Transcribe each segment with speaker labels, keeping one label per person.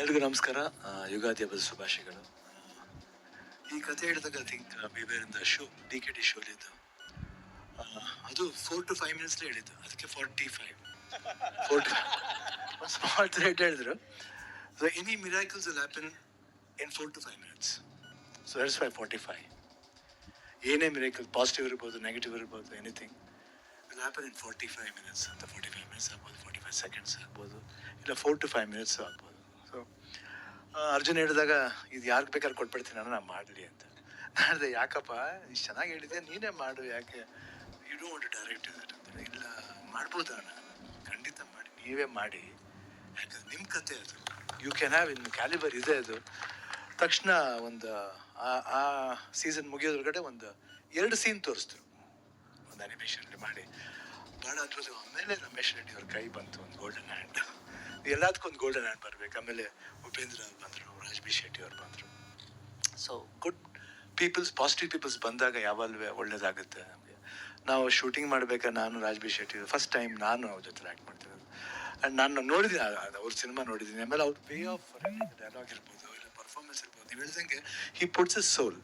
Speaker 1: ಎಲ್ರಿಗೂ ನಮಸ್ಕಾರ. ಯುಗಾದಿ ಹಬ್ಬದ ಶುಭಾಶಯಗಳು. ಈ ಕಥೆ ಹೇಳಿದಾಗ ಐ ಥಿಂಕ್ ಬೀಬೇರಿಂದ ಶೋ ಡಿ ಕೆ ಡಿ ಶೋಲಿದ್ದು ಅದು ಫೋರ್ ಟು ಫೈವ್ ಮಿನಿಟ್ಸ್ ಹೇಳಿದ್ದು. ಅದಕ್ಕೆ forty five four to thread ಹೇಳಿದ್ರು. So any miracles will happen in four to five minutes so that's five forty five ಏನೇ ಮಿರಾಕಲ್ ಪಾಸಿಟಿವ್ ಇರ್ಬೋದು negative ಇರ್ಬೋದು anything will happen in forty five minutes ಅಂತ forty five minutes ಆಗ್ಬೋದು forty five seconds ಆಗ್ಬೋದು, ಇಲ್ಲ four to five minutes ಆಗ್ಬೋದು. ಅರ್ಜುನ್ ಹೇಳಿದಾಗ, ಇದು ಯಾರಿಗೆ ಬೇಕಾದ್ರೆ ಕೊಟ್ಬಿಡ್ತೀನಿ ನಾನು ನಾನು ಮಾಡಲಿ ಅಂತ. ನಾನು ಯಾಕಪ್ಪ, ಇಷ್ಟು ಚೆನ್ನಾಗಿ ಹೇಳಿದೆ ನೀನೇ ಮಾಡು, ಯಾಕೆ? ಯು ಒಂದು ಡೈರೆಕ್ಟ್ ಅಂತ ಇಲ್ಲ, ಮಾಡ್ಬೋದಾ ನಾನು ಖಂಡಿತ ಮಾಡಿ, ನೀವೇ ಮಾಡಿ. ಯಾಕಂದ್ರೆ ನಿಮ್ಮ ಕತೆ ಅದು. You can have in caliber ಇದೆ ಅದು. ತಕ್ಷಣ ಒಂದು, ಆ- ಆ ಸೀಸನ್ ಮುಗಿಯೋದ್ರಗಡೆ ಒಂದು ಎರಡು ಸೀನ್ ತೋರಿಸಿದ್ರು. ಒಂದು ಅನಿಮೇಷನ್ ಮಾಡಿ. ಭಾಳ ಅದ್ಭುತ ಆಮೇಲೆ ರಮೇಶ್ ರೆಡ್ಡಿ ಅವ್ರ ಕೈ ಬಂತು, ಒಂದು ಗೋಲ್ಡನ್ ಹ್ಯಾಂಡ್ ಎಲ್ಲದಕ್ಕೂ ಒಂದು ಗೋಲ್ಡನ್ ಹ್ಯಾಂಡ್ ಬರಬೇಕು. ಆಮೇಲೆ ಉಪೇಂದ್ರ ಬಂದರು ರಾಜ್ ಬಿ ಶೆಟ್ಟಿ ಅವ್ರು ಬಂದರು. So good peoples positive peoples ಬಂದಾಗ ಯಾವಾಗಲೂ ಒಳ್ಳೇದಾಗುತ್ತೆ ನಮಗೆ. ನಾವು ಶೂಟಿಂಗ್ ಮಾಡ್ಬೇಕಾದ್ರೆ ನಾನು ರಾಜ್ಬಿ ಶೆಟ್ಟಿ ಫಸ್ಟ್ ಟೈಮ್ ನಾನು ಅವ್ರ ಜೊತೆ ಆ್ಯಕ್ಟ್ ಮಾಡ್ತಿರೋದು. ಆ್ಯಂಡ್ ನಾನು ನೋಡಿದ್ದೀನಿ ಅವ್ರ ಸಿನಿಮಾ ನೋಡಿದ್ದೀನಿ. ಆಮೇಲೆ ಅವ್ರ ವೇ ಆಫ್ ಡೈಲಾಗ್ ಇರ್ಬೋದು, ಇಲ್ಲ ಪರ್ಫಾರ್ಮೆನ್ಸ್ ಇರ್ಬೋದು. ನೀವು ಹೇಳ್ದಂಗೆ he puts a soul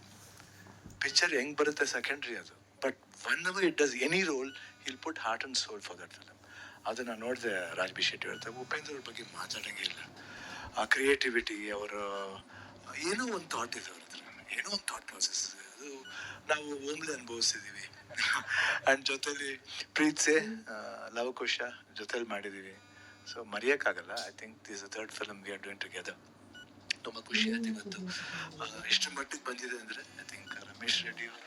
Speaker 1: picture ಹೆಂಗೆ ಬರುತ್ತೆ ಸೆಕೆಂಡ್ರಿ ಅದು. But one hour it does any role he'll put heart and soul for that film ಅದನ್ನ ನೋಡಿದೆ ರಾಜ್ಬಿ ಶೆಟ್ಟಿ ಹೇಳ್ತಾರೆ ಉಪೇಂದ್ರ ಅವ್ರ ಬಗ್ಗೆ ಮಾತಾಡಂಗೆ ಇಲ್ಲ. ಆ ಕ್ರಿಯೇಟಿವಿಟಿ ಅವರ ಏನೋ ಒಂದು ಥಾಟ್ ಇದೆ ಅವ್ರ ಹತ್ರ ಏನೋ ಒಂದು ಥಾಟ್ ಪ್ರಾಸೆಸ್ ಅದು ನಾವು ಓಮ್ಲಿ ಅನುಭವಿಸಿದ್ದೀವಿ ಆ್ಯಂಡ್ ಜೊತೆಲಿ ಪ್ರೀತ್ಸೆ ಲವಕುಶ ಜೊತೆಲಿ ಮಾಡಿದ್ದೀವಿ so ಮರೆಯೋಕ್ಕಾಗಲ್ಲ. I think this third film we are doing together ತುಂಬ ಖುಷಿ ಆಯ್ತು ಇವತ್ತು. ಎಷ್ಟು ಮಟ್ಟಿಗೆ ಬಂದಿದೆ ಅಂದರೆ ಐ ಥಿಂಕ್ ರಮೇಶ್ ರೆಡ್ಡಿ ಅವರು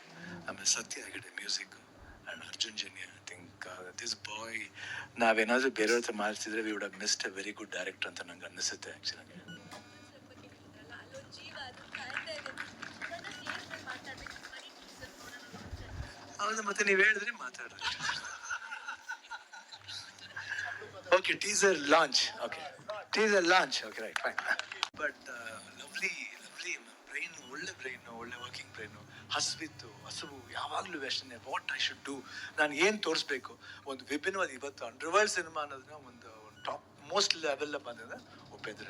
Speaker 1: ಆಮೇಲೆ ಸತ್ಯ ಆಗಿದೆ music and Arjun Janya I think this boy ನಾವೇನಾದರೂ ಬೇರೆಯವ್ರ ಹತ್ರ ಮಾಡಿಸಿದ್ರೆ we would have missed a very good director ಅಂತ ನಂಗೆ ಅನ್ನಿಸುತ್ತೆ ಆ್ಯಕ್ಚುಲಾಗಿ ಹೌದು, ಮತ್ತೆ ನೀವು ಹೇಳಿದ್ರೆ ಮಾತಾಡ್ರಿ. Okay teaser launch okay teaser launch okay right fine but lovely lovely brain ಒಳ್ಳೆ ಬ್ರೈನ್ ಒಳ್ಳೆ ವರ್ಕಿಂಗ್ ಬ್ರೈನು ಹಸಿವಿತ್ತು ಹಸುವು, ಯಾವಾಗಲೂ ವ್ಯಸನೆ ವಾಟ್ ಐ ಶುಡ್ ಡೂ ನಾನು ಏನು ತೋರಿಸ್ಬೇಕು? ಒಂದು ವಿಭಿನ್ನವಾದ ಇವತ್ತು ಅಂಡರ್ವರ್ಲ್ಡ್ ಸಿನಿಮಾ ಅನ್ನೋದನ್ನ ಒಂದು ಟಾಪ್ ಮೋಸ್ಟ್ ಲೆವೆಲ್ ಬಂದಿದೆ ಉಪೇಂದ್ರ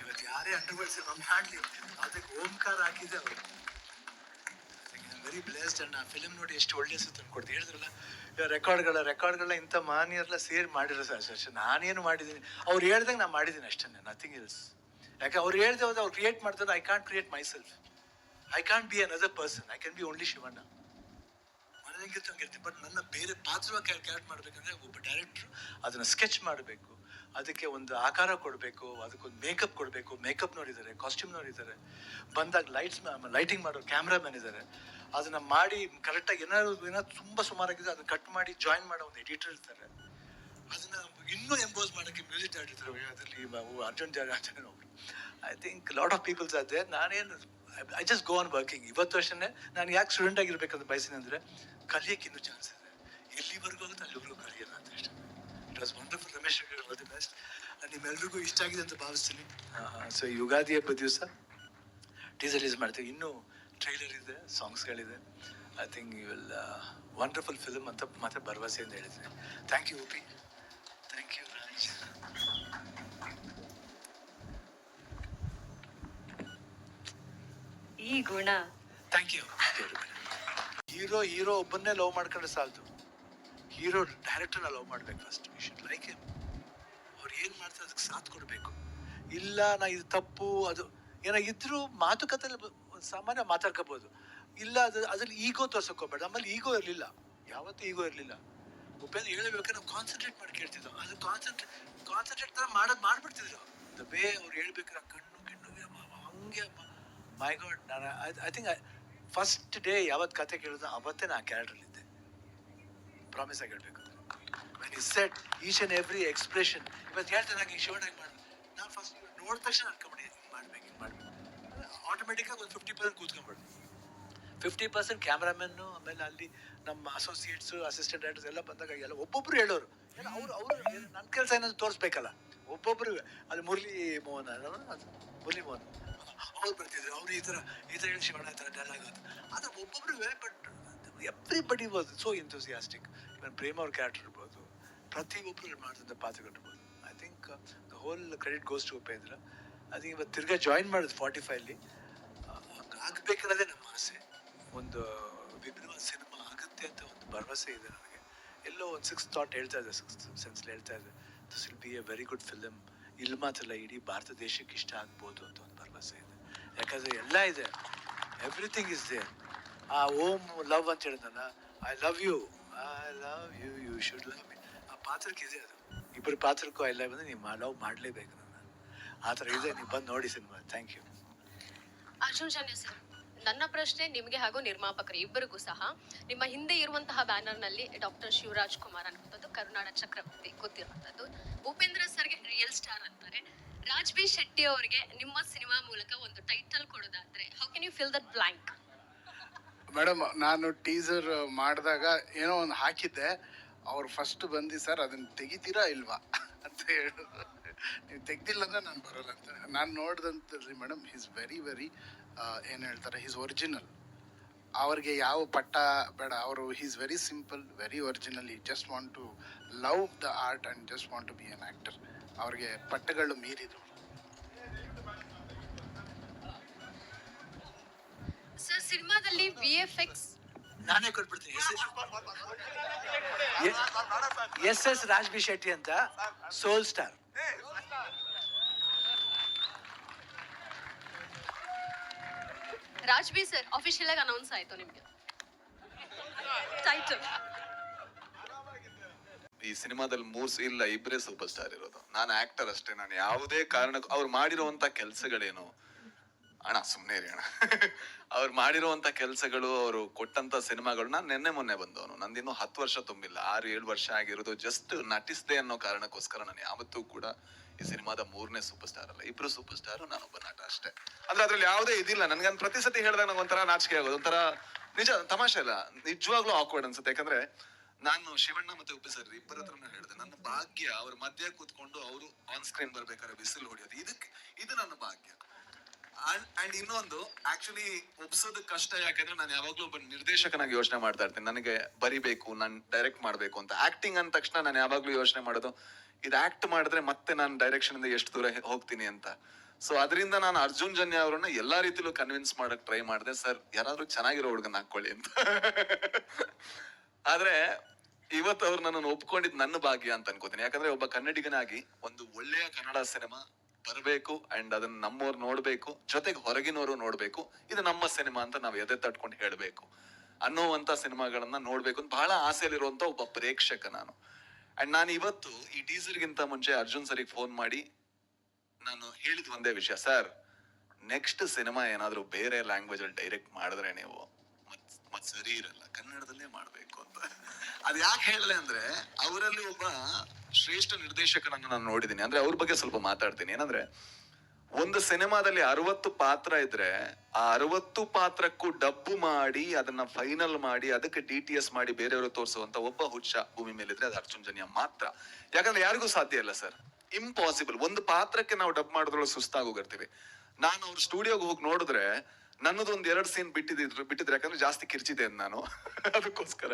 Speaker 1: ಇವತ್ತು ಯಾರೇ ಅಂಡರ್ವರ್ಲ್ಡ್ ಸಿನಿಮಾ ಮಾಡಲಿ, ಅದಕ್ಕೆ ಓಂಕಾರ ಹಾಕಿದೆ ಅವರು. ವೆರಿ ಬ್ಲೆಸ್ಡ್ ಅಂಡ್ ಫಿಲಮ್ ನೋಡಿ ಎಷ್ಟು ಒಳ್ಳೆ ಸುತ್ತ ಕೊಡ್ತೀವಿ. ಹೇಳಿದ್ರಲ್ಲ ರೆಕಾರ್ಡ್ಗಳ ರೆಕಾರ್ಡ್ಗಳ ಇಂಥ ಮಾನ್ಯರೆಲ್ಲ ಸೇರಿ ಮಾಡಿರೋ ಸರ್, ನಾನೇನು ಮಾಡಿದ್ದೀನಿ? ಅವ್ರು ಹೇಳ್ದಂಗೆ ನಾನು ಮಾಡಿದ್ದೀನಿ ಅಷ್ಟೇ ನಥಿಂಗ್ ಇಲ್ಸ್ ಯಾಕೆ, ಅವ್ರು ಹೇಳ್ದೆ ಹೋದ್ರೆ ಅವ್ರು ಕ್ರಿಯೇಟ್ ಮಾಡ್ತಾರೆ I can't create myself I can't be another person I can be only Shivanna ಮನೆಯಂಗಿರ್ತ ಹಂಗಿರ್ತೀನಿ ಬಟ್ ನನ್ನ ಬೇರೆ ಪಾತ್ರವಾಗಿ ಕ್ಯಾರೆಕ್ಟ್ ಮಾಡ್ಬೇಕಂದ್ರೆ ಒಬ್ಬ ಡೈರೆಕ್ಟ್ರು ಅದನ್ನ ಸ್ಕೆಚ್ ಮಾಡಬೇಕು. ಅದಕ್ಕೆ ಒಂದು ಆಕಾರ ಕೊಡಬೇಕು, ಅದಕ್ಕೊಂದು ಮೇಕಪ್ ಕೊಡಬೇಕು. ಮೇಕಪ್ ನೋಡಿದ್ದಾರೆ ಕಾಸ್ಟ್ಯೂಮ್ ನೋಡಿದ್ದಾರೆ. ಬಂದಾಗ ಲೈಟ್ಸ್ ಲೈಟಿಂಗ್ ಮಾಡೋ ಕ್ಯಾಮ್ರಾಮನ್ ಇದ್ದಾರೆ. ಅದನ್ನು ಮಾಡಿ ಕರೆಕ್ಟಾಗಿ ಏನಾದ್ರು ಏನಾದ್ರು ತುಂಬ ಸುಮಾರಾಗಿದೆ, ಅದನ್ನು ಕಟ್ ಮಾಡಿ ಜಾಯಿನ್ ಮಾಡೋ ಒಂದು ಎಡಿಟರ್ ಇರ್ತಾರೆ. ಅದನ್ನ ಇನ್ನೂ ಎಂಬೋಸ್ ಮಾಡೋಕ್ಕೆ ಮ್ಯೂಸಿಕ್ ಡೈರೆಕ್ಟರ್ ಅದರಲ್ಲಿ ಅರ್ಜುನ್ ಜಾಗ I think lot of peoples ಅದೇ ನಾನೇನು I just go on working ಇವತ್ತು ವರ್ಷನೇ ನಾನು ಯಾಕೆ ಸ್ಟೂಡೆಂಟ್ ಆಗಿರ್ಬೇಕಂತ ಬಯಸಿನಿ ಅಂದರೆ ಕಲಿಯಕ್ಕೆ ಇನ್ನೂ ಚಾನ್ಸ್ ಇದೆ. ಎಲ್ಲಿವರೆಗೂ ಆಗುತ್ತೆ ಅಲ್ಲಿವರೆಗೂ ಕಲಿಯೋಣ ಅಂತ ಅಷ್ಟೇ. It was wonderful Ramesh the best ನಿಮ್ಮೆಲ್ರಿಗೂ ಇಷ್ಟ ಆಗಿದೆ ಅಂತ ಭಾವಿಸ್ತೀನಿ. ಸೊ ಯುಗಾದಿ ಹಬ್ಬ ದಿವಸ ಟೀಸರ್ ರಿಲೀಸ್ ಮಾಡ್ತೀವಿ. ಇನ್ನೂ ಟ್ರೈಲರ್ ಇದೆ ಸಾಂಗ್ಸ್ಗಳಿದೆ I think you will wonderful film ಅಂತ ಮತ್ತೆ ಅಂತ ಹೇಳಿದ್ದೀನಿ. Thank you Uppi thank you Raj
Speaker 2: Guna.
Speaker 1: Thank you hero hero ಒಬ್ಬನ್ನೇ love ಮಾಡ್ಕೊಂಡ್ರೆ ಸಾಲದು ಹೀರೋ ಡೈರೆಕ್ಟರ್ನ ಲವ್ ಮಾಡ್ಬೇಕು first you should like him ಅವ್ರು ಏನು ಮಾಡ್ತಾರೆ ಅದಕ್ಕೆ ಸಾಥ್ ಕೊಡಬೇಕು. ಇಲ್ಲ, ನಾ ಇದು ತಪ್ಪು, ಅದು. ಏನಾಗಿದ್ರು ಮಾತುಕತೆಯಲ್ಲಿ ಸಾಮಾನ್ಯ ಮಾತಾಡ್ಕೋಬೋದು. ಇಲ್ಲ, ಅದು, ಅದ್ರಲ್ಲಿ ಈಗೋ ತೋರ್ಸಕ್ಕೋಬೇಡ ನಮ್ಮಲ್ಲಿ ಈಗೋ ಇರಲಿಲ್ಲ. ಯಾವತ್ತೂ ಈಗೋ ಇರಲಿಲ್ಲ. ಉಪೇಂದ್ರ ಹೇಳಬೇಕಾದ್ರೆ ನಾವು ಕಾನ್ಸಂಟ್ರೇಟ್ ಮಾಡಿ ಕೇಳ್ತಿದ್ದೋ. ಅದು ಕಾನ್ಸಂಟ್ರೇಟ್ ಕಾನ್ಸಂಟ್ರೇಟ್ ಥರ ಮಾಡೋದು ಮಾಡ್ಬಿಡ್ತಿದ್ರು. ದ ಬೇ ಅವ್ರು ಹೇಳ್ಬೇಕಾದ್ರೆ ಕಣ್ಣು ಕಣ್ಣು ಹಂಗೆ ಮೈ ಗಾಡ್ ನಾನು ಐ ಥಿಂಕ್ ಫಸ್ಟ್ ಡೇ ಯಾವತ್ತು ಕತೆ ಕೇಳಿದ ಅವತ್ತೇ ನಾನು ಕ್ಯಾರೆಕ್ಟರ್ ಇದ್ದೆ. ಪ್ರಾಮಿಸ್ ಆಗಿ ಹೇಳ್ಬೇಕು. When is set each and every expression ಇವತ್ತು ಹೇಳ್ತೇನೆ ನಂಗೆ ಶಿವನಾಗಿ ಮಾಡಿ, ನಾನು ಫಸ್ಟ್ ನೋಡಿದ ತಕ್ಷಣ ಅನ್ಕೊಂಬಿಡಿ, ಹಿಂಗೆ ಮಾಡ್ಬೇಕು ಹಿಂಗೆ ಮಾಡ್ಬೇಕು. ಆಟೋಮೆಟಿಕ್ಕಾಗಿ ಒಂದು ಫಿಫ್ಟಿ ಪರ್ಸೆಂಟ್ ಕೂತ್ಕೊಂಡ್ಬಿಡ್ತು ಫಿಫ್ಟಿ ಪರ್ಸೆಂಟ್ ಕ್ಯಾಮ್ರಾಮನ್ನು ಆಮೇಲೆ ಅಲ್ಲಿ ನಮ್ಮ ಅಸೋಸಿಯೇಟ್ಸು ಅಸಿಸ್ಟೆಂಟ್ ಡೈರೆಕ್ಟರ್ಸ್ ಎಲ್ಲ ಬಂದಾಗ ಎಲ್ಲ ಒಬ್ಬೊಬ್ಬರು ಹೇಳೋರು. ಏನೋ ಅವರು ಅವರು ನನ್ನ ಕೆಲಸ ಏನಾದ್ರು ತೋರಿಸ್ಬೇಕಲ್ಲ. ಒಬ್ಬೊಬ್ಬರು ಅದು ಮುರಳಿ ಮೋಹನ್? ಅದು ಮುರಳಿ ಮೋಹನ್. ಅವ್ರು ಬರ್ತಿದ್ರು. ಅವ್ರು ಈ ಥರ ಈ ಥರ ಹೇಳಿ ಶಿವಣ್ಣ ಈ ಥರ ಡಲ್ ಆಗುತ್ತೆ ಆದರೆ ಒಬ್ಬೊಬ್ರು but everybody was so enthusiastic even Prema ಅವ್ರ ಕ್ಯಾರೆಕ್ಟರ್ ಇರ್ಬೋದು ಪ್ರತಿಯೊಬ್ಬರು ಮಾಡಿದಂಥ ಪಾತ್ರಗಳಿರ್ಬೋದು I think the whole credit goes to Upendra. ಅದು ಇವತ್ತು ತಿರ್ಗಾ ಜಾಯಿನ್ ಮಾಡೋದು ಫಾರ್ಟಿ ಫೈವ್ಲಿ ಆಗಬೇಕನ್ನೋದೇ ನಮ್ಮ ಆಸೆ. ಒಂದು ವಿಭಿನ್ನವಾದ ಸಿನಿಮಾ ಆಗುತ್ತೆ ಅಂತ ಒಂದು ಭರವಸೆ ಇದೆ ನನಗೆ. ಎಲ್ಲೋ ಒಂದು ಸಿಕ್ಸ್ ಥಾಟ್ ಹೇಳ್ತಾ ಇದೆ ಸಿಕ್ಸ್ ಸೆನ್ಸ್ ಹೇಳ್ತಾ ಇದೆ. This will be a very good film ಇಲ್ಲಿ ಮಾತ್ರ ಇಡೀ ಭಾರತ ದೇಶಕ್ಕೆ ಇಷ್ಟ ಆಗ್ಬೋದು ಅಂತ ಯಾಕಂದರೆ ಎಲ್ಲ ಇದೆ. ಎವ್ರಿಥಿಂಗ್ ಇಸ್ ದೇರ್ ಆ ಓಮ್ ಲವ್ ಅಂತ ಹೇಳಿದ್ನಲ್ಲ I love you I love you you should love me ಆ ಪಾತ್ರಕ್ಕೆ ಇದೆ ಅದು. ಇಬ್ಬರು ಪಾತ್ರಕ್ಕೂ ಐ ಲವ್ ಅಂದರೆ ನೀವು ಲವ್ ಮಾಡಲೇಬೇಕು ನನ್ನ. ಆ ಥರ ಇದೆ. ನೀವು ಬಂದು ನೋಡಿ cinema thank you
Speaker 2: Arjun Janya sir, ನನ್ನ ಪ್ರಶ್ನೆ ನಿಮಗೆ ಹಾಗೂ ನಿರ್ಮಾಪಕರು ಇಬ್ಬರಿಗೂ ಸಹ. ನಿಮ್ಮ ಹಿಂದೆ ಇರುವಂತಹ ಬ್ಯಾನರ್ನಲ್ಲಿ ಡಾಕ್ಟರ್ ಶಿವರಾಜ್ ಕುಮಾರ್ ಅನ್ನುವಂಥದ್ದು, ಕರುನಾಡ ಚಕ್ರವರ್ತಿ ಗೊತ್ತಿರುವಂತದ್ದು ಭೂಪೇಂದ್ರ ಸರ್ಗೆ ರಿಯಲ್ ಸ್ಟಾರ್ ಅಂತಾರೆ. ರಾಜ್ ಬಿ ಶೆಟ್ಟಿ ಅವರಿಗೆ ನಿಮ್ಮ ಸಿನಿಮಾ ಮೂಲಕ ಒಂದು title ಕೊಡೋದಾದ್ರೆ how can you fill that blank
Speaker 3: madam, ನಾನು ಟೀಸರ್ ಮಾಡಿದಾಗ ಏನೋ ಒಂದು ಹಾಕಿದ್ದೆ. ಅವ್ರು ಫಸ್ಟ್ ಬಂದು, ಸರ್, ಅದನ್ನ ತೆಗಿತೀರಾ ಇಲ್ವಾ? ಅಂತ ಹೇಳಿದ್ರು ನೀವು ತೆಗ್ದಿಲ್ಲ ಅಂದ್ರೆ ನಾನು ಬರೋಲ್ಲ ಅಂತ. ನಾನು ನೋಡ್ದಂತಲ್ರಿ ಮೇಡಮ್ ಈಸ್ ವೆರಿ ವೆರಿ ಏನು ಹೇಳ್ತಾರೆ ಈಸ್ ಒರಿಜಿನಲ್ ಅವ್ರಿಗೆ ಯಾವ ಪಟ್ಟ ಬೇಡ, ಅವರು is very simple very original he just want to love the art and just want to be an actor ಅವ್ರಿಗೆ ಪಟ್ಟಗಳು ಮೀರಿದ್ರು.
Speaker 2: ಸರ್ ಸಿನಿಮಾದಲ್ಲಿ ವಿ ಎಫ್ ಎಕ್ಸ್
Speaker 1: ನಾನೇ ಕೊಟ್ಬಿಡ್ತೀನಿ. Yes yes yes yes Raj B Shetty ಅಂತ soul star.
Speaker 2: Raj B sir official ಆಗಿ announce ಆಯ್ತು ನಿಮ್ಗೆ. ಟೈಟಲ್
Speaker 4: ಈ ಸಿನಿಮಾದಲ್ಲಿ ಮೂರ್ ಇಲ್ಲ ಇಬ್ಬರೇ ಸೂಪರ್ ಸ್ಟಾರ್ ಇರೋದು. ನಾನು ಆಕ್ಟರ್ ಅಷ್ಟೇ, ನಾನು ಯಾವುದೇ ಕಾರಣಕ್ಕೂ, ಅವ್ರು ಮಾಡಿರುವಂತ ಕೆಲಸಗಳೇನು? ಅಣ್ಣ ಸುಮ್ಮನೆ ರೀ ಅಣ್ಣ. ಅವ್ರು ಮಾಡಿರುವಂತ ಕೆಲಸಗಳು, ಅವರು ಕೊಟ್ಟಂತ ಸಿನಿಮಾಗಳು, ನಾನು ನಿನ್ನೆ ಮೊನ್ನೆ ಬಂದವನು. ನಂದಿನ್ನೂ ಹತ್ತು ವರ್ಷ ತುಂಬಿಲ್ಲ. ಆರು, ಏಳು ವರ್ಷ ಆಗಿರೋದು ಜಸ್ಟ್ ನಟಿಸ್ದೆ ಅನ್ನೋ ಕಾರಣಕ್ಕೋಸ್ಕರ ನಾನು ಯಾವತ್ತೂ ಕೂಡ ಈ ಸಿನಿಮಾದ ಮೂರನೇ ಸೂಪರ್ ಸ್ಟಾರ್ ಅಲ್ಲ. ಇಬ್ರು ಸೂಪರ್ ಸ್ಟಾರ್ ನಾನೊಬ್ಬ ನಟ ಅಷ್ಟೇ. ಅಂದ್ರೆ ಅದ್ರಲ್ಲಿ ಯಾವುದೇ ಇದಿಲ್ಲ. ನನ್ಗೆ ಪ್ರತಿ ಸತಿ ಹೇಳಿದಾಗ ನಂಗೆ ಒಂಥರ ನಾಚಿಕೆ ಆಗೋದು. ಒಂಥರ ನಿಜ, ತಮಾಷೆ ಅಲ್ಲ. ನಿಜವಾಗ್ಲೂ ಆಕ್ವರ್ಡ್ ಅನ್ಸುತ್ತೆ. ಯಾಕಂದ್ರೆ ನಾನು ಶಿವಣ್ಣ ಮತ್ತೆ ಉಪ್ಪಿ ಸರ್ ಇಬ್ಬರ ಹತ್ರನೂ ಹೇಳಿದೆ, ನನ್ನ ಭಾಗ್ಯ, ಅವ್ರ ಮಧ್ಯ ಕೂತ್ಕೊಂಡು ಅವರು ಆನ್ ಸ್ಕ್ರೀನ್ ಬರ್ಬೇಕಾದ್ರೆ ಬಿಸಿಲು ಹೊಡಿಯೋದು. ಇದಕ್ಕೆ ಇದು ನನ್ನ ಭಾಗ್ಯ. ಅಂಡ್ ಇನ್ನೊಂದು ಆಕ್ಚುಲಿ ಒಪ್ಸೋದ್ ಕಷ್ಟ, ಯಾಕಂದ್ರೆ ನಾನು ಯಾವಾಗ್ಲೂ ಒಬ್ಬ ನಿರ್ದೇಶಕನಾಗಿ ಯೋಚನೆ ಮಾಡ್ತಾ ಇರ್ತೀನಿ. ನನಗೆ ಬರಿಬೇಕು, ನಾನು ಡೈರೆಕ್ಟ್ ಮಾಡ್ಬೇಕು ಅಂತ. ಆಕ್ಟಿಂಗ್ ಅಂದ ತಕ್ಷಣ ನಾನು ಯಾವಾಗ್ಲೂ ಯೋಚನೆ ಮಾಡೋದು, ಇದು ಆಕ್ಟ್ ಮಾಡಿದ್ರೆ ಮತ್ತೆ ನಾನು ಡೈರೆಕ್ಷನ್ ಇಂದ ಎಷ್ಟು ದೂರ ಹೋಗ್ತೀನಿ ಅಂತ. ಸೊ ಅದರಿಂದ ನಾನು ಅರ್ಜುನ್ ಜನ್ಯ ಅವರನ್ನ ಎಲ್ಲಾ ರೀತಿಲೂ ಕನ್ವಿನ್ಸ್ ಮಾಡಕ್ ಟ್ರೈ ಮಾಡಿದೆ. ಸರ್ ಯಾರಾದ್ರೂ ಚೆನ್ನಾಗಿರೋ ಹುಡುಗನ ಹಾಕೊಳ್ಳಿ ಅಂತ. ಆದ್ರೆ ಇವತ್ತು ಅವ್ರು ನನ್ನನ್ನು ಒಪ್ಕೊಂಡಿದ್ ನನ್ನ ಭಾಗ್ಯ ಅಂತ ಅನ್ಕೋತೀನಿ. ಯಾಕಂದ್ರೆ ಒಬ್ಬ ಕನ್ನಡಿಗನಾಗಿ ಒಂದು ಒಳ್ಳೆಯ ಕನ್ನಡ ಸಿನಿಮಾ ಬರಬೇಕು ಅಂಡ್ ಅದನ್ನ ನಮ್ಮವ್ರು ನೋಡ್ಬೇಕು, ಜೊತೆಗೆ ಹೊರಗಿನವರು ನೋಡ್ಬೇಕು, ಇದು ನಮ್ಮ ಸಿನಿಮಾ ಅಂತ ನಾವು ಎದೆ ತಟ್ಕೊಂಡು ಹೇಳ್ಬೇಕು. ಅನ್ನೋವಂತ ಸಿನಿಮಾಗಳನ್ನ ನೋಡ್ಬೇಕು ಅಂತ ಬಹಳ ಆಸೆಯಲ್ಲಿರುವಂತ ಒಬ್ಬ ಪ್ರೇಕ್ಷಕ ನಾನು. ಅಂಡ್ ನಾನು ಇವತ್ತು ಈ ಟೀಸರ್ಗಿಂತ ಮುಂಚೆ ಅರ್ಜುನ್ ಸರಿಗೆ ಫೋನ್ ಮಾಡಿ ನಾನು ಹೇಳಿದ ಒಂದೇ ವಿಷಯ. ಸರ್ ನೆಕ್ಸ್ಟ್ ಸಿನಿಮಾ ಏನಾದರೂ ಬೇರೆ ಲ್ಯಾಂಗ್ವೇಜ್ ಅಲ್ಲಿ ಡೈರೆಕ್ಟ್ ಮಾಡಿದ್ರೆ ನೀವು ಮತ್ ಸರಿ ಇರಲ್ಲ. ಕನ್ನಡದಲ್ಲೇ ಮಾಡ್ಬೇಕು. ಅದ್ ಯಾಕೆ ಹೇಳಲೆ ಅಂದ್ರೆ ಅವರಲ್ಲಿ ಒಬ್ಬ ಶ್ರೇಷ್ಠ ನಿರ್ದೇಶಕನನ್ನ ನಾನು ನೋಡಿದ್ದೀನಿ ಅಂದ್ರೆ ಅವ್ರ ಬಗ್ಗೆ ಸ್ವಲ್ಪ ಮಾತಾಡ್ತೀನಿ. ಏನಂದ್ರೆ, ಒಂದು ಸಿನಿಮಾದಲ್ಲಿ ಅರವತ್ತು ಪಾತ್ರ ಇದ್ರೆ ಆ ಅರವತ್ತು ಪಾತ್ರಕ್ಕೂ ಡಬ್ಬು ಮಾಡಿ, ಅದನ್ನ ಫೈನಲ್ ಮಾಡಿ, ಅದಕ್ಕೆ ಡಿ ಟಿ ಎಸ್ ಮಾಡಿ ಬೇರೆಯವರು ತೋರಿಸುವಂತ ಒಬ್ಬ ಹುಚ್ಚ ಭೂಮಿ ಮೇಲಿದ್ರೆ ಅದು ಅರ್ಜುನ್ ಜನ್ಯ ಮಾತ್ರ. ಯಾಕಂದ್ರೆ ಯಾರಿಗೂ ಸಾಧ್ಯ ಇಲ್ಲ ಸರ್. ಇಂಪಾಸಿಬಲ್ ಒಂದು ಪಾತ್ರಕ್ಕೆ ನಾವು ಡಬ್ ಮಾಡೋದ್ರೊಳಗೆ ಸುಸ್ತಾಗೋಗಿರ್ತೀವಿ. ನಾನು ಅವ್ರ ಸ್ಟುಡಿಯೋಗೆ ಹೋಗಿ ನೋಡಿದ್ರೆ ನನ್ನದೊಂದು ಎರಡು ಸೀನ್ ಬಿಟ್ಟಿದ್ರು ಬಿಟ್ಟಿದ್ರೆ ಯಾಕಂದ್ರೆ ಜಾಸ್ತಿ ಕಿರ್ಚಿದೆ ನಾನು. ಅದಕ್ಕೋಸ್ಕರ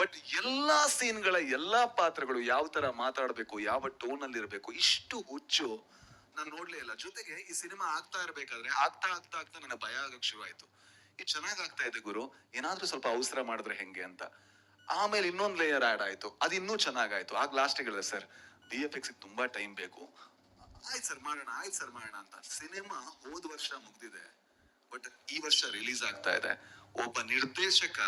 Speaker 4: ಬಟ್ ಎಲ್ಲಾ ಸೀನ್ಗಳ, ಎಲ್ಲಾ ಪಾತ್ರಗಳು ಯಾವ ತರ ಮಾತಾಡ್ಬೇಕು, ಯಾವ ಟೋನ್ ಅಲ್ಲಿ ಇರಬೇಕು, ಇಷ್ಟು ಹುಚ್ಚು ನಾನು ನೋಡ್ಲೇ ಇಲ್ಲ. ಜೊತೆಗೆ ಈ ಸಿನಿಮಾ ಆಗ್ತಾ ಇರ್ಬೇಕಾದ್ರೆ, ಆಗ್ತಾ ಆಗ್ತಾ ಆಗ್ತಾ ನನಗೆ ಭಯ ಆಗಕ್ ಶುರು ಆಯ್ತು ಇದು ಚೆನ್ನಾಗ್ ಆಗ್ತಾ ಇದೆ ಗುರು, ಏನಾದ್ರೂ ಸ್ವಲ್ಪ ಅವಸರ ಮಾಡಿದ್ರೆ ಹೆಂಗೆ ಅಂತ. ಆಮೇಲೆ ಇನ್ನೊಂದ್ ಲೇಯರ್ ಆಡ್ ಆಯ್ತು. ಅದು ಇನ್ನೂ ಚೆನ್ನಾಗಾಯ್ತು. ಆಗ ಲಾಸ್ಟ್ ಹೇಳಿದೆ, ಸರ್ ಬಿ ಎಫ್ ಎಕ್ಸ್ ತುಂಬಾ ಟೈಮ್ ಬೇಕು. ಆಯ್ತು ಸರ್, ಮಾಡೋಣ, ಆಯ್ತು ಸರ್, ಮಾಡೋಣ ಅಂತ. ಸಿನಿಮಾ ಹೋದ್ ವರ್ಷ ಮುಗ್ದಿದೆ. ಬಟ್ ಈ ವರ್ಷ ರಿಲೀಸ್ ಆಗ್ತಾ ಇದೆ. ಒಬ್ಬ ನಿರ್ದೇಶಕ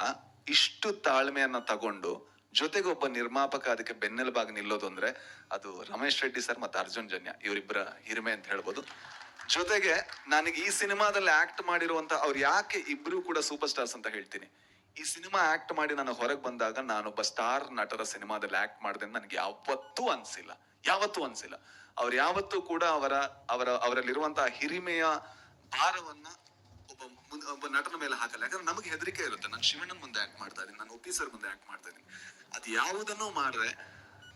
Speaker 4: ಇಷ್ಟು ತಾಳ್ಮೆಯನ್ನ ತಗೊಂಡು ಜೊತೆಗೆ ಒಬ್ಬ ನಿರ್ಮಾಪಕ ಅದಕ್ಕೆ ಬೆನ್ನೆಲುಬಾಗಿ ನಿಲ್ಲೋದು ಅಂದ್ರೆ ಅದು ರಮೇಶ್ ರೆಡ್ಡಿ ಸರ್ ಮತ್ತೆ ಅರ್ಜುನ್ ಜನ್ಯ, ಇವರಿಬ್ಬರ ಹಿರಿಮೆ ಅಂತ ಹೇಳ್ಬೋದು. ಜೊತೆಗೆ ನನಗೆ ಈ ಸಿನಿಮಾದಲ್ಲಿ ಆಕ್ಟ್ ಮಾಡಿರುವಂತ ಅವ್ರು ಯಾಕೆ ಇಬ್ರು ಕೂಡ ಸೂಪರ್ ಸ್ಟಾರ್ಸ್ ಅಂತ ಹೇಳ್ತೀನಿ. ಈ ಸಿನಿಮಾ ಆಕ್ಟ್ ಮಾಡಿ ನಾನು ಹೊರಗೆ ಬಂದಾಗ ನಾನೊಬ್ಬ ಸ್ಟಾರ್ ನಟರ ಸಿನಿಮಾದಲ್ಲಿ ಆಕ್ಟ್ ಮಾಡಿದೆ ನನಗೆ ಯಾವತ್ತೂ ಅನ್ಸಿಲ್ಲ. ಯಾವತ್ತೂ ಅನ್ಸಿಲ್ಲ. ಅವ್ರು ಯಾವತ್ತೂ ಕೂಡ ಅವರ ಅವರ, ಅವರಲ್ಲಿರುವಂತಹ ಹಿರಿಮೆಯ ಭಾರವನ್ನ ಒಬ್ಬ ನಟನ ಮೇಲೆ ಹಾಕಲ್ಲ. ಯಾಕಂದ್ರೆ ನಮಗೆ ಹೆದರಿಕೆ ಇರುತ್ತೆ. ನಾನು ಶಿವಣ್ಣನ್ ಮುಂದೆ ಆಕ್ಟ್ ಮಾಡ್ತಾ ಇದ್ದೀನಿ. ನಾನು ಒಪ್ಪಿ ಮುಂದೆ ಆಕ್ಟ್ ಮಾಡ್ತಾ ಇದ್ದೀನಿ. ಅದು ಯಾವುದನ್ನು ಮಾಡಿದ್ರೆ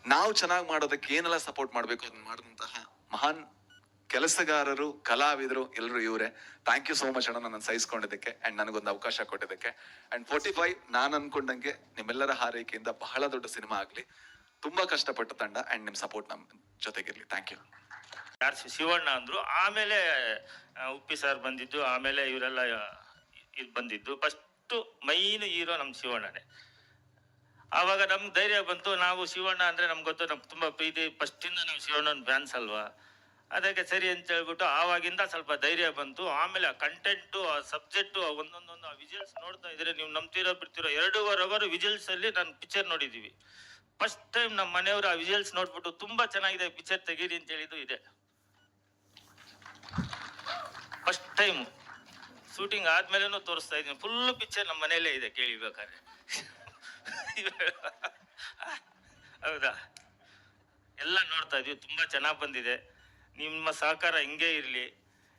Speaker 4: ನಾವು ಚೆನ್ನಾಗಿ ಮಾಡೋದಕ್ಕೆ ಏನೆಲ್ಲ ಸಪೋರ್ಟ್ ಮಾಡ್ಬೇಕು ಅದನ್ನ ಮಾಡಿದಂತಹ ಮಹಾನ್ ಕೆಲಸಗಾರರು, ಕಲಾವಿದರು ಎಲ್ಲರೂ ಇವರೇ. ಥ್ಯಾಂಕ್ ಯು ಸೋ ಮಚ್ ಅಣ್ಣ ನನ್ನ ಸಹಿಸ್ಕೊಂಡಿದ್ದಕ್ಕೆ ಅಂಡ್ ನನಗೊಂದು ಅವಕಾಶ ಕೊಟ್ಟಿದ್ದಕ್ಕೆ. ಅಂಡ್ ಫೋರ್ಟಿ ಫೈವ್ ನಾನು ಅನ್ಕೊಂಡಂಗೆ ನಿಮ್ಮೆಲ್ಲರ ಹಾರೈಕೆಯಿಂದ ಬಹಳ ದೊಡ್ಡ ಸಿನಿಮಾ ಆಗ್ಲಿ. ತುಂಬಾ ಕಷ್ಟಪಟ್ಟ ತಂಡ ಅಂಡ್ ನಿಮ್ ಸಪೋರ್ಟ್ ನಮ್ ಜೊತೆಗಿರ್ಲಿ. ಥ್ಯಾಂಕ್ ಯು
Speaker 5: ಯಾರು ಶಿವಣ್ಣ ಅಂದ್ರು, ಆಮೇಲೆ ಉಪ್ಪಿ ಸರ್ ಬಂದಿದ್ದು, ಆಮೇಲೆ ಇವರೆಲ್ಲ ಇದು ಬಂದಿದ್ದು. ಫಸ್ಟು ಮೈನ್ ಹೀರೋ ನಮ್ಮ ಶಿವಣ್ಣನೇ. ಆವಾಗ ನಮ್ಗೆ ಧೈರ್ಯ ಬಂತು, ನಾವು ಶಿವಣ್ಣ ಅಂದ್ರೆ ನಮ್ಗೆ ಗೊತ್ತು, ನಮ್ಗೆ ತುಂಬಾ ಪ್ರೀತಿ. ಫಸ್ಟಿಂದ ನಾವು ಶಿವಣ್ಣನ ಫ್ಯಾನ್ಸ್ ಅಲ್ವಾ? ಅದಕ್ಕೆ ಸರಿ ಅಂತ ಹೇಳ್ಬಿಟ್ಟು ಆವಾಗಿಂದ ಸ್ವಲ್ಪ ಧೈರ್ಯ ಬಂತು. ಆಮೇಲೆ ಆ ಕಂಟೆಂಟು ಆ ಸಬ್ಜೆಕ್ಟು ಒಂದೊಂದೊಂದು ಆ ವಿಜುವಲ್ಸ್ ನೋಡ್ತಾ ಇದ್ರೆ ನೀವು ನಂಬ್ತಿರೋ, ಬಿಡ್ತಿರೋ ಎರಡೂವರೆ ಅವರ್ ಅಲ್ಲಿ ನಾನು ಪಿಕ್ಚರ್ ನೋಡಿದೀವಿ. ಫಸ್ಟ್ ಟೈಮ್ ನಮ್ಮ ಮನೆಯವರು ಆ ವಿಜುವಲ್ಸ್ ನೋಡ್ಬಿಟ್ಟು ತುಂಬಾ ಚೆನ್ನಾಗಿದೆ ಪಿಕ್ಚರ್ ತೆಗೀರಿ ಅಂತ ಹೇಳಿದ್ದು ಇದೆ. ಫಸ್ಟ್ ಟೈಮ್ ಶೂಟಿಂಗ್ ಆದ್ಮೇಲೆ ತೋರಿಸ್ತಾ ಇದ್ದೀನಿ. ಫುಲ್ ಪಿಕ್ಚರ್ ನಮ್ಮ ಮನೆಯಲ್ಲೇ ಇದೆ ಕೇಳಿಬೇಕಾದ್ರೆ ಹೌದಾ? ಎಲ್ಲ ನೋಡ್ತಾ ಇದೀವಿ. ತುಂಬಾ ಚೆನ್ನಾಗಿ ಬಂದಿದೆ. ನಿಮ್ಮ ಸಹಕಾರ ಹಿಂಗೆ ಇರಲಿ.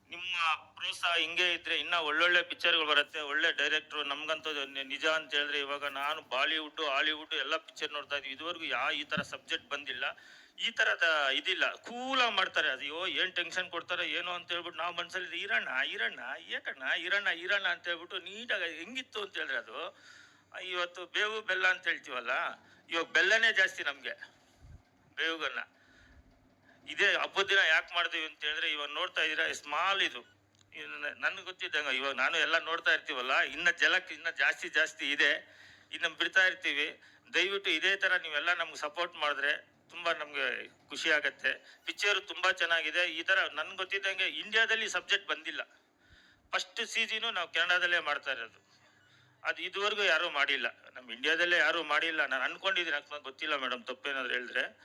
Speaker 5: ನಿಮ್ಮ ಪ್ರೋತ್ಸಾಹ ಹಿಂಗೆ ಇದ್ರೆ ಇನ್ನೂ ಒಳ್ಳೊಳ್ಳೆ ಪಿಕ್ಚರ್ಗಳು ಬರುತ್ತೆ. ಒಳ್ಳೆ ಡೈರೆಕ್ಟ್ರು ನಮ್ಗಂತೂ ನಿಜ ಅಂತ ಹೇಳಿದ್ರೆ ಇವಾಗ ನಾನು ಬಾಲಿವುಡ್ ಹಾಲಿವುಡ್ ಎಲ್ಲ ಪಿಕ್ಚರ್ ನೋಡ್ತಾ ಇದೀವಿ. ಇದುವರೆಗೂ ಯಾವ ಈ ತರ ಸಬ್ಜೆಕ್ಟ್ ಬಂದಿಲ್ಲ. ಈ ತರದ ಇದಿಲ್ಲ. ಕೂಲ ಮಾಡ್ತಾರೆ. ಅಯ್ಯೋ, ಏನ್ ಟೆನ್ಷನ್ ಕೊಡ್ತಾರೆ, ಏನೋ ಅಂತ ಹೇಳ್ಬಿಟ್ಟು ನಾವು ಮನ್ಸಲ್ಲಿ ಈರಣ್ಣ ಈರಣ್ಣ ಏಕಣ್ಣ ಈರಣ್ಣ ಈರಣ್ಣ ಅಂತ ಹೇಳ್ಬಿಟ್ಟು ನೀಟಾಗಿ ಹೆಂಗಿತ್ತು ಅಂತ ಹೇಳಿದ್ರೆ ಅದು, ಇವತ್ತು ಬೇವು ಬೆಲ್ಲ ಅಂತ ಹೇಳ್ತೀವಲ್ಲ, ಇವಾಗ ಬೆಲ್ಲನೇ ಜಾಸ್ತಿ ನಮಗೆ ಬೇವುಗನ್ನ ಇದೇ ಹಬ್ಬದ ದಿನ ಯಾಕೆ ಮಾಡ್ತೀವಿ ಅಂತ ಹೇಳಿದ್ರೆ, ಇವಾಗ ನೋಡ್ತಾ ಇದ್ದೀರಾ ಸ್ಮಾಲ್ ಇದು. ನನ್ಗೆ ಗೊತ್ತಿದ್ದಂಗ, ಇವಾಗ ನಾನು ಎಲ್ಲ ನೋಡ್ತಾ ಇರ್ತೀವಲ್ಲ, ಇನ್ನ ಜಲಕ್ಕೆ ಇನ್ನ ಜಾಸ್ತಿ ಜಾಸ್ತಿ ಇದೆ, ಇನ್ನು ಬಿಡ್ತಾ ಇರ್ತೀವಿ. ದಯವಿಟ್ಟು ಇದೇ ತರ ನೀವೆಲ್ಲ ನಮ್ಗೆ ಸಪೋರ್ಟ್ ಮಾಡಿದ್ರೆ ತುಂಬಾ ನಮ್ಗೆ ಖುಷಿ ಆಗತ್ತೆ. ಪಿಕ್ಚರ್ ತುಂಬಾ ಚೆನ್ನಾಗಿದೆ. ಈ ತರ ನನ್ಗೆ ಗೊತ್ತಿದ್ದಂಗೆ ಇಂಡಿಯಾದಲ್ಲಿ ಸಬ್ಜೆಕ್ಟ್ ಬಂದಿಲ್ಲ. ಫಸ್ಟ್ ಸೀಸನು ನಾವು ಕೆನಡಾದಲ್ಲೇ ಮಾಡ್ತಾ ಇರೋದು. ಅದು ಇದುವರೆಗೂ ಯಾರೂ ಮಾಡಿಲ್ಲ. ನಮ್ಮ ಇಂಡಿಯಾದಲ್ಲೇ ಯಾರೂ ಮಾಡಿಲ್ಲ. ನಾನು ಅನ್ಕೊಂಡಿದ್ದೀನಿ, ಅಕಸ್ಮಾತ್ ಗೊತ್ತಿಲ್ಲ ಮೇಡಮ್, ತಪ್ಪೇನಾದ್ರು ಹೇಳಿದ್ರೆ.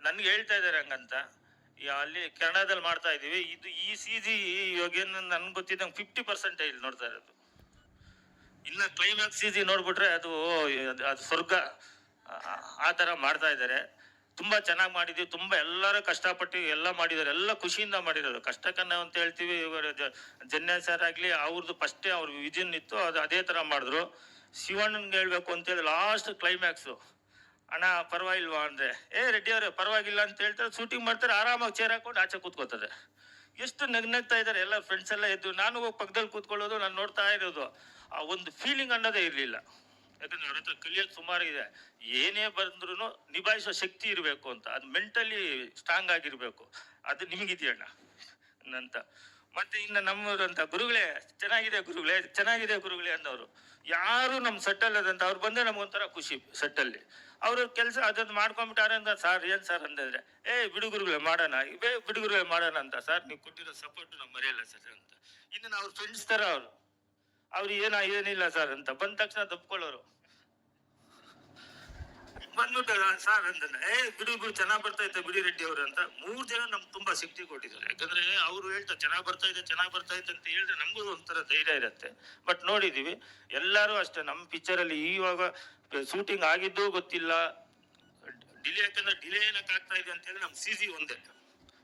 Speaker 5: ನನ್ಗೆ ಹೇಳ್ತಾ ಇದ್ದಾರೆ ಹಂಗಂತ. ಅಲ್ಲಿ ಕೆನಡಾದಲ್ಲಿ ಮಾಡ್ತಾ ಇದೀವಿ. ಇದು ಈ ಸಿ ಜಿ ಏನು ನನ್ಗೆ ಗೊತ್ತಿದ್ದಂಗೆ ಫಿಫ್ಟಿ ಪರ್ಸೆಂಟೇಜ್ ನೋಡ್ತಾ ಇರೋದು. ಇನ್ನು ಕ್ಲೈಮ್ಯಾಕ್ಸ್ ಸಿ ಜಿ ನೋಡ್ಬಿಟ್ರೆ ಅದು, ಅದು- ಸ್ವರ್ಗ. ಆ ಥರ ಮಾಡ್ತಾ ಇದ್ದಾರೆ ತುಂಬಾ ಚೆನ್ನಾಗಿ ಮಾಡಿದ್ವಿ, ತುಂಬಾ ಎಲ್ಲರೂ ಕಷ್ಟಪಟ್ಟು ಎಲ್ಲ ಮಾಡಿದ್ದಾರೆ, ಎಲ್ಲ ಖುಷಿಯಿಂದ ಮಾಡಿರೋದು. ಕಷ್ಟಕನ್ನ ಅಂತ ಹೇಳ್ತೀವಿ, ಇವರು ಜನ್ಯ ಸರ್ ಆಗಲಿ ಅವ್ರದ್ದು ಫಸ್ಟೇ ಅವ್ರ ವಿಜನ್ ಇತ್ತು, ಅದು ಅದೇ ತರ ಮಾಡಿದ್ರು. ಶಿವಣ್ಣನ್ಗೆ ಹೇಳ್ಬೇಕು ಅಂತೇಳಿ ಲಾಸ್ಟ್ ಕ್ಲೈಮ್ಯಾಕ್ಸು ಅಣ್ಣ, ಪರವಾಗಿಲ್ವಾ ಅಂದರೆ, ಏ ರೆಡ್ಡಿ ಅವರೇ, ಪರವಾಗಿಲ್ಲ ಅಂತ ಹೇಳ್ತಾರೆ ಶೂಟಿಂಗ್ ಮಾಡ್ತಾರೆ, ಆರಾಮಾಗಿ ಚೇರ್ ಹಾಕೊಂಡು ಆಚೆ ಕೂತ್ಕೋತದೆ ಎಷ್ಟು ನಗ್ನಗ್ತಾ ಇದ್ದಾರೆ ಎಲ್ಲ ಫ್ರೆಂಡ್ಸ್ ಎಲ್ಲ ಎದ್ದು, ನಾನು ಹೋಗಿ ಪಕ್ಕದಲ್ಲಿ ಕೂತ್ಕೊಳ್ಳೋದು, ನಾನು ನೋಡ್ತಾ ಇರೋದು. ಆ ಒಂದು ಫೀಲಿಂಗ್ ಅನ್ನೋದೇ ಇರಲಿಲ್ಲ. ಯಾಕಂದ್ರೆ ಅವ್ರ ಹತ್ರ ಕಲಿಯೋದು ಸುಮಾರು ಇದೆ. ಏನೇ ಬಂದ್ರೂ ನಿಭಾಯಿಸೋ ಶಕ್ತಿ ಇರಬೇಕು ಅಂತ. ಅದು ಮೆಂಟಲಿ ಸ್ಟ್ರಾಂಗ್ ಆಗಿರಬೇಕು. ಅದು ನಿಮಗಿದೆಯಣ್ಣ ಅಂತ ಮತ್ತೆ ಇನ್ನು ನಮ್ಮೂರಂತ ಗುರುಗಳೇ, ಚೆನ್ನಾಗಿದೆ ಗುರುಗಳೇ ಚೆನ್ನಾಗಿದೆ ಗುರುಗಳೇ ಅನ್ನೋರು. ಯಾರು ನಮ್ಮ ಸೆಟ್ಟಲ್ ಅದಂತ ಅವ್ರು ಬಂದರೆ ನಮ್ಗೊಂಥರ ಖುಷಿ ಸೆಟ್ಟಲ್ಲಿ ಅವರು ಕೆಲಸ ಅದನ್ನ ಮಾಡ್ಕೊಂಡ್ಬಿಟ್ಟಾರೆ ಅಂತ ಸರ್, ಏನು ಸರ್? ಅಂದಿದ್ರೆ, ಏ ಬಿಡುಗುರುಗಳೇ ಮಾಡೋಣ. ಇವೇ ಬಿಡುಗುರುಗಳೇ ಮಾಡೋಣ ಅಂತ. ಸರ್, ನೀವು ಕೊಟ್ಟಿರೋ ಸಪೋರ್ಟ್ ನಮ್ಮ ಮರೆಯಲ್ಲ ಸರ್ ಅಂತ. ಇನ್ನು ನಾವು ಫ್ರೆಂಡ್ಸ್ ತರ ಅವ್ರು. ಅವ್ರು ಏನ ಏನಿಲ್ಲ ಸರ್ ಅಂತ. ಬಂದ ತಕ್ಷಣ ತಪ್ಕೊಳ್ಳೋರು ಬಂದ್ಬಿಟ್ಟು ಸರ್ ಅಂತಾನೆ ಏ ಬಿಡು ಬಿಡು ಚೆನ್ನಾಗ್ ಬರ್ತಾ ಇತ್ತು ಬಿಡಿ ರೆಡ್ಡಿ ಅವ್ರು ಅಂತ. ಮೂರ್ ಜನ ನಮ್ಗೆ ತುಂಬಾ ಶಕ್ತಿ ಕೊಟ್ಟಿದ್ದಾರೆ. ಯಾಕಂದ್ರೆ ಅವ್ರು ಹೇಳ್ತಾರೆ ಚೆನ್ನಾಗ್ ಬರ್ತಾ ಇದೆ ಚೆನ್ನಾಗ್ ಬರ್ತಾ ಇದೆ ಅಂತ ಹೇಳಿದ್ರೆ ನಮಗೂ ಒಂಥರ ಧೈರ್ಯ ಇರುತ್ತೆ. ಬಟ್ ನೋಡಿದೀವಿ ಎಲ್ಲರೂ ಅಷ್ಟೇ ನಮ್ಮ ಪಿಕ್ಚರ್ ಅಲ್ಲಿ ಇವಾಗ ಶೂಟಿಂಗ್ ಆಗಿದ್ದು ಗೊತ್ತಿಲ್ಲ. ಡಿಲೇ ಯಾಕಂದ್ರೆ ಡಿಲೇ ಏನಕ್ಕೆ ಆಗ್ತಾ ಇದೆ ಅಂತ ಹೇಳಿ ನಮ್ ಸಿ ಜಿ ಒಂದೇ.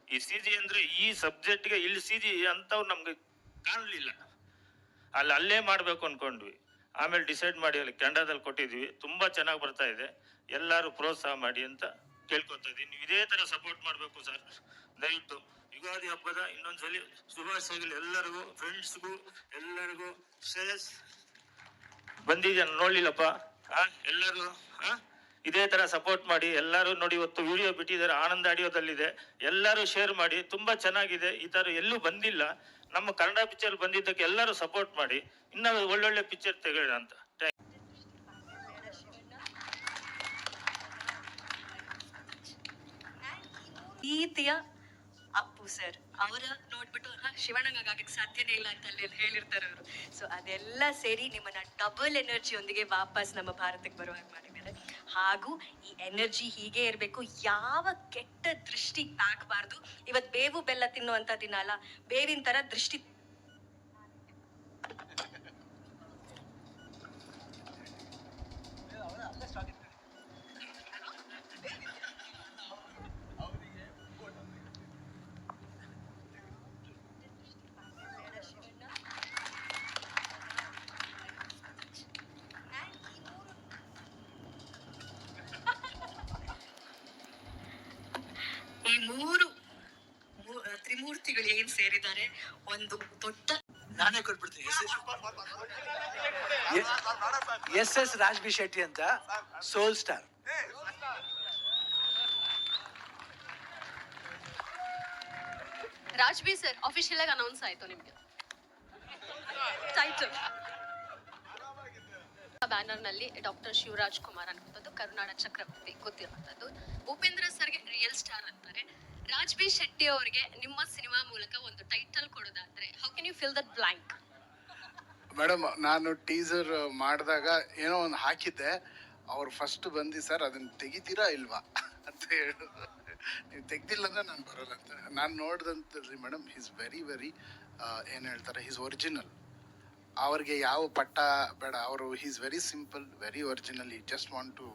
Speaker 5: ಈ ಸಿ ಜಿ ಅಂದ್ರೆ ಈ ಸಬ್ಜೆಕ್ಟ್ಗೆ ಇಲ್ಲಿ ಸಿ ಜಿ ಅಂತವ್ ನಮ್ಗೆ ಕಾಣಲಿಲ್ಲ. ಅಲ್ಲಿ ಅಲ್ಲೇ ಮಾಡ್ಬೇಕು ಅನ್ಕೊಂಡ್ವಿ. ಆಮೇಲೆ ಡಿಸೈಡ್ ಮಾಡಿ ಅಲ್ಲಿ ಕೆನಡಾದಲ್ಲಿ ಕೊಟ್ಟಿದ್ವಿ. ತುಂಬಾ ಚೆನ್ನಾಗಿ ಬರ್ತಾ ಇದೆ. ಎಲ್ಲರೂ ಪ್ರೋತ್ಸಾಹ ಮಾಡಿ ಅಂತ ಕೇಳ್ಕೊತಾ ಇದ್ದೀನಿ. ನೀವು ಇದೇ ತರ ಸಪೋರ್ಟ್ ಮಾಡಬೇಕು ಸರ್. ದಯವಿಟ್ಟು ಯುಗಾದಿ ಹಬ್ಬದ ಇನ್ನೊಂದ್ಸಲಿ ಶುಭಾಶಯಗಳು ಎಲ್ಲರಿಗೂ ಫ್ರೆಂಡ್ಸ್ಗೂ ಎಲ್ಲರಿಗೂ. ಸೇಸ್ ಬಂದಿದ್ಯಾ? ನೋಡ್ಲಿಲ್ಲಪ್ಪ. ಎಲ್ಲರೂ ಇದೇ ತರ ಸಪೋರ್ಟ್ ಮಾಡಿ ಎಲ್ಲರೂ ನೋಡಿ ಇವತ್ತು ವಿಡಿಯೋ ಬಿಟ್ಟಿದ್ದಾರೆ. ಆನಂದ ಆಡಿಯೋದಲ್ಲಿದೆ. ಎಲ್ಲರೂ ಶೇರ್ ಮಾಡಿ. ತುಂಬಾ ಚೆನ್ನಾಗಿದೆ. ಈ ಥರ ಎಲ್ಲೂ ಬಂದಿಲ್ಲ. ನಮ್ಮ ಕನ್ನಡ ಪಿಕ್ಚರ್ ಬಂದಿದ್ದಕ್ಕೆ ಎಲ್ಲರೂ ಸಪೋರ್ಟ್ ಮಾಡಿ ಇನ್ನ ಒಳ್ಳೊಳ್ಳೆ ಪಿಕ್ಚರ್ ತೆಗೋಣ ಅಂತ.
Speaker 6: ರೀತಿಯ ಅಪ್ಪು ಸರ್ ಅವರ ನೋಡ್ಬಿಟ್ಟು "ಹ, ಶಿವಣ್ಣಂಗ್ ಆಗಕ್ಕೆ ಸಾಧ್ಯನೇ ಇಲ್ಲ ಅಂತ ಅಲ್ಲಿ ಹೇಳಿರ್ತಾರೆ ಅವರು. ಸೊ ಅದೆಲ್ಲ ಸೇರಿ ನಿಮ್ಮನ್ನ ಡಬಲ್ ಎನರ್ಜಿಯೊಂದಿಗೆ ವಾಪಸ್ ನಮ್ಮ ಭಾರತಕ್ಕೆ ಬರುವ ಹಾಗೆ ಮಾಡಿದ್ದಾರೆ. ಹಾಗೂ ಈ ಎನರ್ಜಿ ಹೀಗೆ ಇರಬೇಕು. ಯಾವ ಕೆಟ್ಟ ದೃಷ್ಟಿ ತಾಕಬಾರ್ದು ಇವತ್ತು ಬೇವು ಬೆಲ್ಲ ತಿನ್ನುವಂತ ದಿನ ಅಲ್ಲ. ಬೇವಿನ ಥರ ದೃಷ್ಟಿ ಈ ಮೂರು ತ್ರಿಮೂರ್ತಿಗಳು ಏನ್ ಸೇರಿದ್ದಾರೆ? ಒಂದು ದೊಡ್ಡ
Speaker 1: ನಾನೇ ಕೊಟ್ಬಿಡ್ತೀನಿ. Yes yes. ರಾಜ್ಬಿ ಶೆಟ್ಟಿ ಅಂತ soul star.
Speaker 2: Raj B sir official ಆಗಿ ಅನೌನ್ಸ್ ಆಯ್ತು ನಿಮ್ಗೆ.
Speaker 6: ಟೈಟಲ್
Speaker 2: ಬ್ಯಾನರ್ನಲ್ಲಿ ಡಾಕ್ಟರ್ ಶಿವರಾಜ್ ಕುಮಾರ್ ಅನ್ನುವಂಥದ್ದು ಕರುನಾಡ ಚಕ್ರವರ್ತಿ ಗೊತ್ತಿರುವಂತದ್ದು ಉಪೇಂದ್ರ ಸರ್ಗೆ ರಿಯಲ್ ಸ್ಟಾರ್ ಅಂತಾರೆ. ರಾಜ್ಬಿ ಶೆಟ್ಟಿ ಅವರಿಗೆ ನಿಮ್ಮ ಸಿನಿಮಾ ಮೂಲಕ ಒಂದು title ಕೊಡೋದಾದ್ರೆ how can you fill that blank
Speaker 3: madam, ನಾನು ಟೀಸರ್ ಮಾಡಿದಾಗ ಏನೋ ಒಂದು ಹಾಕಿದ್ದೆ. ಅವ್ರು ಫಸ್ಟ್ ಬಂದು, ಸರ್, ಅದನ್ನ ತೆಗಿತೀರಾ ಇಲ್ವಾ? ಅಂತ ಹೇಳೋದು. ನೀವು ತೆಗ್ದಿಲ್ಲ ಅಂದ್ರೆ ನಾನು ಬರೋಲ್ಲ ಅಂತ. ನಾನು ನೋಡ್ದಂತ ಮೇಡಮ್ ಈಸ್ ವೆರಿ ವೆರಿ ಏನು ಹೇಳ್ತಾರೆ ಈಸ್ ಒರಿಜಿನಲ್ ಅವ್ರಿಗೆ ಯಾವ ಪಟ್ಟ ಬೇಡ. ಅವರು is very simple very original he just want to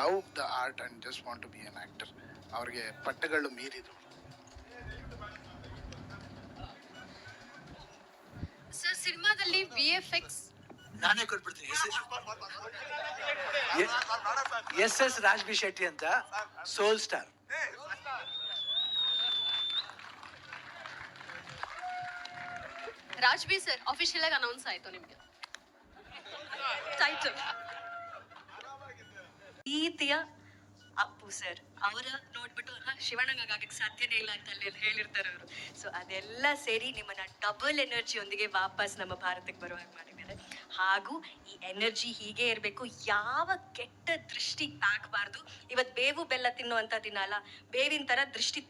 Speaker 3: love the art and just want to be an actor ಅವ್ರಿಗೆ ಪಟ್ಟಗಳು ಮೀರಿದ್ರು.
Speaker 2: ಸರ್ ಸಿನಿಮಾದಲ್ಲಿ ವಿ ಎಫ್ ಎಕ್ಸ್
Speaker 1: ನಾನೇ ಕೊಟ್ಬಿಡ್ತೀನಿ. ಎಸ್ ಎಸ್ ರಾಜ್ಬಿ ಶೆಟ್ಟಿ ಅಂತ soul star.
Speaker 2: Raj B sir official ಆಗಿ announce ಆಯ್ತು ನಿಮ್ಗೆ.
Speaker 6: ಟೈಟಲ್ ಪ್ರೀತಿಯ ಅಪ್ಪು ಸರ್ ಅವರ ನೋಡ್ಬಿಟ್ಟು "ಹ, ಶಿವಣ್ಣಗಾಗಕ್ಕೆ ಸಾಧ್ಯನೇ ಇಲ್ಲ ಅಂತ ಅಲ್ಲಿ ಹೇಳಿರ್ತಾರೆ ಅವರು. ಸೊ ಅದೆಲ್ಲ ಸೇರಿ ನಿಮ್ಮನ್ನ ಡಬಲ್ ಎನರ್ಜಿಯೊಂದಿಗೆ ವಾಪಸ್ ನಮ್ಮ ಭಾರತಕ್ಕೆ ಬರುವ ಹಾಗೆ ಮಾಡಿದ್ದಾರೆ. ಹಾಗೂ ಈ ಎನರ್ಜಿ ಹೀಗೆ ಇರಬೇಕು ಯಾವ ಕೆಟ್ಟ ದೃಷ್ಟಿ ತಾಕಬಾರ್ದು. ಇವತ್ತು ಬೇವು ಬೆಲ್ಲ ತಿನ್ನುವಂಥ ದಿನ ಅಲ್ಲ ಬೇವಿನ ಥರ ದೃಷ್ಟಿ